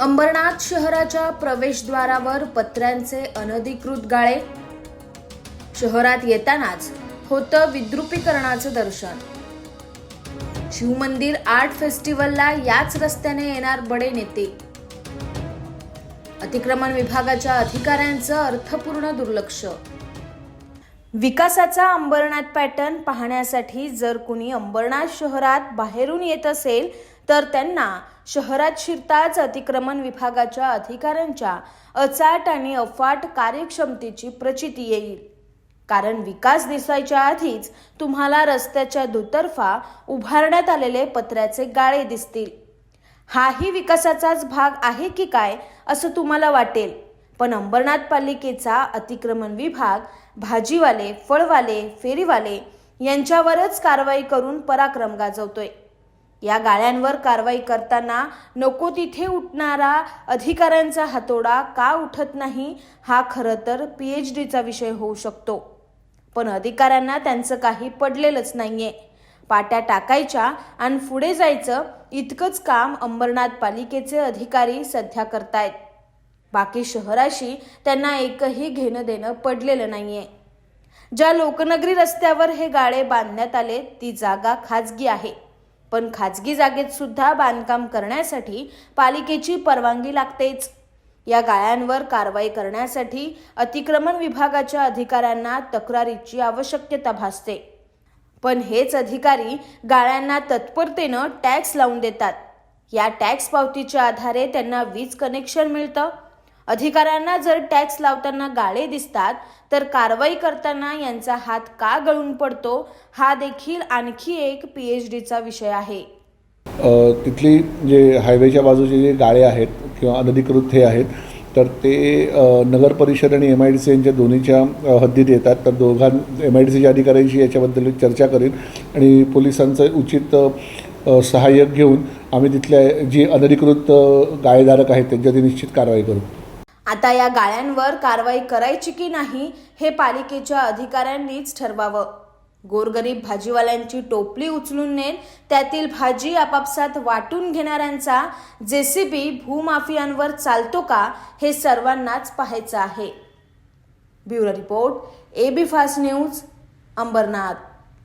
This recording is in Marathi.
अंबरनाथ शहराच्या प्रवेशद्वारावर पत्र्यांचे अनधिकृत गाळे. शहरात येतानाच होतं विद्रुपीकरणाचं दर्शन. शिवमंदिर आर्ट फेस्टिवलला याच रस्त्याने येणार बडे नेते. अतिक्रमण विभागाच्या अधिकाऱ्यांचं अर्थपूर्ण दुर्लक्ष. विकासाचा अंबरनाथ पॅटर्न पाहण्यासाठी जर कुणी अंबरनाथ शहरात बाहेरून येत असेल तर त्यांना शहरात शिरताच अतिक्रमण विभागाच्या अधिकाऱ्यांच्या अचाट आणि अफाट कार्यक्षमतेची प्रचिती येईल. कारण विकास दिसायच्या आधीच तुम्हाला रस्त्याच्या दुतर्फा उभारण्यात आलेले पत्र्याचे गाळे दिसतील. हाही विकासाचाच भाग आहे की काय असं तुम्हाला वाटेल. पण अंबरनाथ पालिकेचा अतिक्रमण विभाग भाजीवाले फळवाले फेरीवाले यांच्यावरच कारवाई करून पराक्रम गाजवतोय. या गाळ्यांवर कारवाई करताना नको तिथे उठणारा अधिकाऱ्यांचा हातोडा का उठत नाही हा खरं तर पी एच डीचा विषय होऊ शकतो. पण अधिकाऱ्यांना त्यांचं काही पडलेलंच नाहीये. पाट्या टाकायच्या आणि पुढे जायचं इतकंच काम अंबरनाथ पालिकेचे अधिकारी सध्या करतायत. बाकी शहराशी त्यांना एकही घेणं देणं पडलेलं नाहीये. ज्या लोकनगरी रस्त्यावर हे गाळे बांधण्यात आले ती जागा खाजगी आहे. पण खाजगी जागेत सुद्धा बांधकाम करण्यासाठी पालिकेची परवानगी लागतेच. या गाळ्यांवर कारवाई करण्यासाठी अतिक्रमण विभागाच्या अधिकाऱ्यांना तक्रारीची आवश्यकता भासते. पण हेच अधिकारी गाळ्यांना तत्परतेनं टॅक्स लावून देतात. या टॅक्स पावतीच्या आधारे त्यांना वीज कनेक्शन मिळतं. अधिकाऱ्यांना जर टॅक्स लावताना गाळे दिसतात तर कारवाई करताना यांचा हात का गळून पडतो हा देखील आणखी एक पी एच डीचा विषय आहे. तिथली जे हायवेच्या बाजूचे जे गाळे आहेत किंवा अनधिकृत हे आहेत तर ते नगर परिषद आणि एम आय डी सी यांच्या दोन्हीच्या हद्दीत येतात. तर दोघां एम आय डी सीच्या अधिकाऱ्यांशी याच्याबद्दल चर्चा करीन आणि पोलिसांचं उचित सहाय्य सहाय्यक घेऊन आम्ही तिथल्या जी अनधिकृत गाळेधारक आहेत त्यांच्यावरती निश्चित कारवाई करू. आता या गाळ्यांवर कारवाई करायची की नाही हे पालिकेच्या अधिकाऱ्यांनीच ठरवावं. गोरगरीब भाजीवाल्यांची टोपली उचलून नेत त्यातील भाजी आपापसात वाटून घेणाऱ्यांचा जेसीबी भूमाफियांवर चालतो का हे सर्वांनाच पाहायचं आहे. Bureau report A B fast news Ambarnath.